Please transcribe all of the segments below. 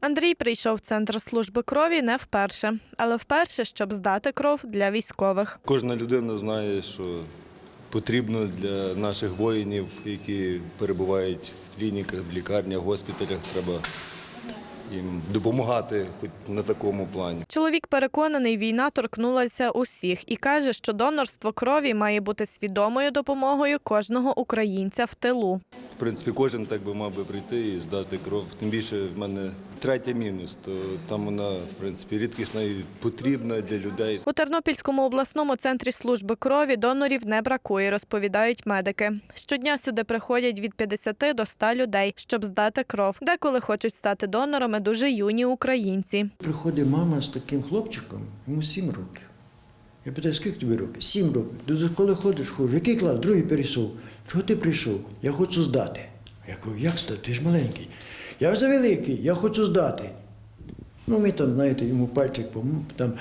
Андрій прийшов в центр служби крові не вперше, але вперше, щоб здати кров для військових. Кожна людина знає, що потрібно для наших воїнів, які перебувають в клініках, в лікарнях, госпіталях, треба їм допомагати хоч на такому плані. Чоловік переконаний, війна торкнулася усіх і каже, що донорство крові має бути свідомою допомогою кожного українця в тилу. В принципі, кожен так би мав би прийти і здати кров. Тим більше в мене третя мінус, то там вона, в принципі, рідкісна і потрібна для людей. У Тернопільському обласному центрі служби крові донорів не бракує, розповідають медики. Щодня сюди приходять від 50 до 100 людей, щоб здати кров. Деколи хочуть стати донорами дуже юні українці. Приходить мама з таким хлопчиком, йому сім років. Я питаю, скільки тобі років? Сім років. До коли ходиш, ходжу. Який клас? Другий перейшов. Чого ти прийшов? Я хочу здати. Я кажу, як здати? Ти ж маленький. Я вже великий, я хочу здати. Ну, ми там, знаєте, йому пальчик там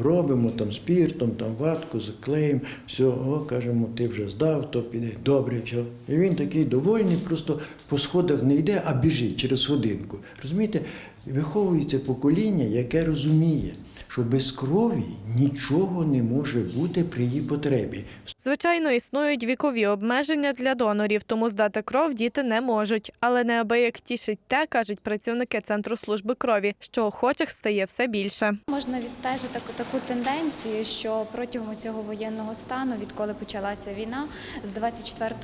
робимо, там спіртом, там ватку, заклеїмо, все, о, кажемо, ти вже здав, то піде. Добре, все. І він такий довольний, просто по сходах не йде, а біжить через годинку. Розумієте, виховується покоління, яке розуміє, що без крові нічого не може бути при її потребі. Звичайно, існують вікові обмеження для донорів, тому здати кров діти не можуть. Але неабияк тішить те, кажуть працівники центру служби крові, що охочих стає все більше. Можна відстежити таку, тенденцію, що протягом цього воєнного стану, відколи почалася війна, з 24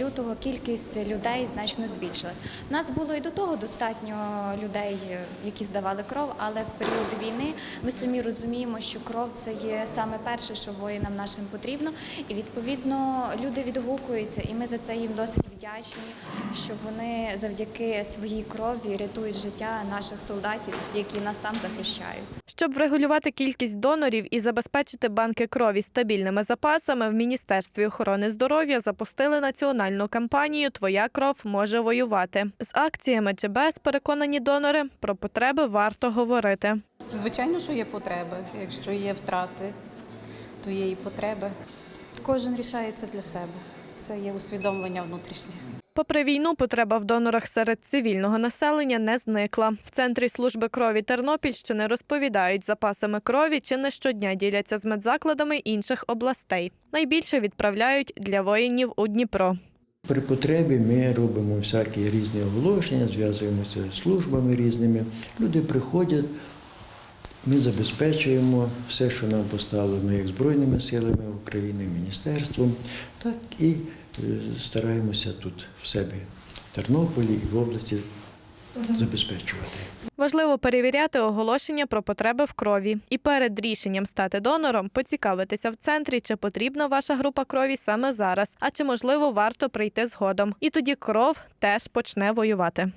лютого кількість людей значно збільшилась. Нас було і до того достатньо людей, які здавали кров, але в період війни ми самі розуміємо, що кров це є саме перше, що воїнам нашим потрібно, і відповідно люди відгукуються, і ми за це їм досить вдячні, що вони завдяки своїй крові рятують життя наших солдатів, які нас там захищають. Щоб врегулювати кількість донорів і забезпечити банки крові стабільними запасами, в Міністерстві охорони здоров'я запустили національну кампанію Твоя кров може воювати. З акціями чи без переконані донори про потреби варто говорити. Звичайно, що є потреби. Якщо є втрати, то є і потреби. Кожен рішається для себе. Це є усвідомлення внутрішнє. Попри війну, потреба в донорах серед цивільного населення не зникла. В центрі служби крові Тернопільщини розповідають, запасами крові чи не щодня діляться з медзакладами інших областей. Найбільше відправляють для воїнів у Дніпро. При потребі ми робимо всякі різні оголошення, зв'язуємося з службами різними. Люди приходять, ми забезпечуємо все, що нам поставлено як Збройними силами України, міністерством, так і е, стараємося тут в себе в Тернополі і в області забезпечувати. Важливо перевіряти оголошення про потреби в крові. І перед рішенням стати донором поцікавитися в центрі, чи потрібна ваша група крові саме зараз, а чи можливо варто прийти згодом. І тоді кров теж почне воювати.